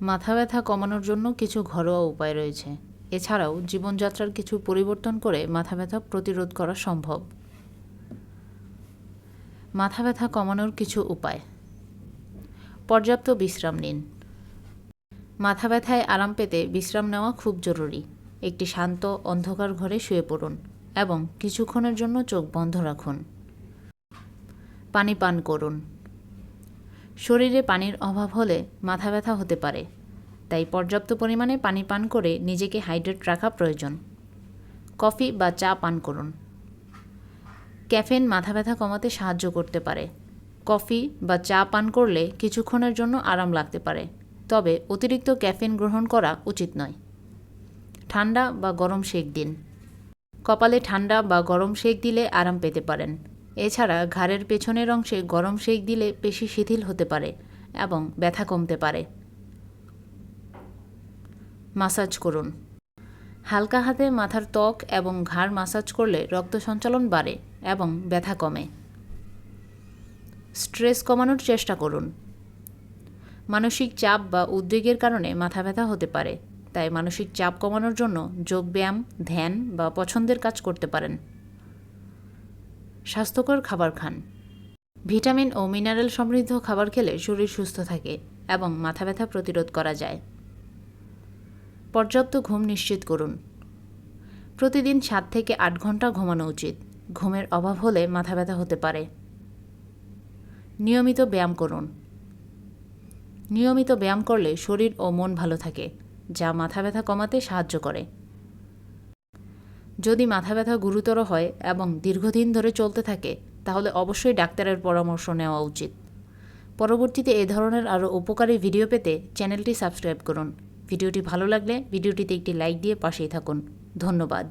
মাথা ব্যথা কমানোর জন্য কিছু ঘরোয়া উপায় রয়েছে। এছাড়াও জীবনযাত্রার কিছু পরিবর্তন করে মাথা ব্যথা প্রতিরোধ করা সম্ভব। মাথা ব্যথা কমানোর কিছু উপায়। পর্যাপ্ত বিশ্রাম নিন। মাথা ব্যথায় আরাম পেতে বিশ্রাম নেওয়া খুব জরুরি। একটি শান্ত, অন্ধকার ঘরে শুয়ে পড়ুন এবং কিছুক্ষণের জন্য চোখ বন্ধ রাখুন। পানি পান করুন। শরীরে পানির অভাব হলে মাথা ব্যথা হতে পারে, তাই পর্যাপ্ত পরিমাণে পানি পান করে নিজেকে হাইড্রেট রাখা প্রয়োজন। কফি বা চা পান করুন। ক্যাফেন মাথা ব্যথা কমাতে সাহায্য করতে পারে। কফি বা চা পান করলে কিছুক্ষণের জন্য আরাম লাগতে পারে, তবে অতিরিক্ত ক্যাফেন গ্রহণ করা উচিত নয়। ঠান্ডা বা গরম শেক দিন। কপালে ঠান্ডা বা গরম শেক দিলে আরাম পেতে পারেন। এছাড়া ঘাড়ের পেছনের অংশে গরম সেক দিলে পেশি শিথিল হতে পারে এবং ব্যথা কমতে পারে। মাসাজ করুন। হালকা হাতে মাথার ত্বক এবং ঘাড় মাসাজ করলে রক্ত সঞ্চালন বাড়ে এবং ব্যথা কমে। স্ট্রেস কমানোর চেষ্টা করুন। মানসিক চাপ বা উদ্বেগের কারণে মাথা ব্যথা হতে পারে, তাই মানসিক চাপ কমানোর জন্য যোগব্যায়াম, ধ্যান বা পছন্দের কাজ করতে পারেন। স্বাস্থ্যকর খাবার খান। ভিটামিন ও মিনারেল সমৃদ্ধ খাবার খেলে শরীর সুস্থ থাকে এবং মাথা ব্যথা প্রতিরোধ করা যায়। পর্যাপ্ত ঘুম নিশ্চিত করুন। প্রতিদিন সাত থেকে আট ঘণ্টা ঘুমানো উচিত। ঘুমের অভাব হলে মাথা ব্যথা হতে পারে। নিয়মিত ব্যায়াম করুন। নিয়মিত ব্যায়াম করলে শরীর ও মন ভালো থাকে, যা মাথা ব্যথা কমাতে সাহায্য করে। যদি মাথা ব্যথা গুরুতর হয় এবং দীর্ঘদিন ধরে চলতে থাকে, তাহলে অবশ্যই ডাক্তারের পরামর্শ নেওয়া উচিত। পরবর্তীতে এ ধরনের আরও উপকারী ভিডিও পেতে চ্যানেলটি সাবস্ক্রাইব করুন। ভিডিওটি ভালো লাগলে ভিডিওটিতে একটি লাইক দিয়ে পাশেই থাকুন। ধন্যবাদ।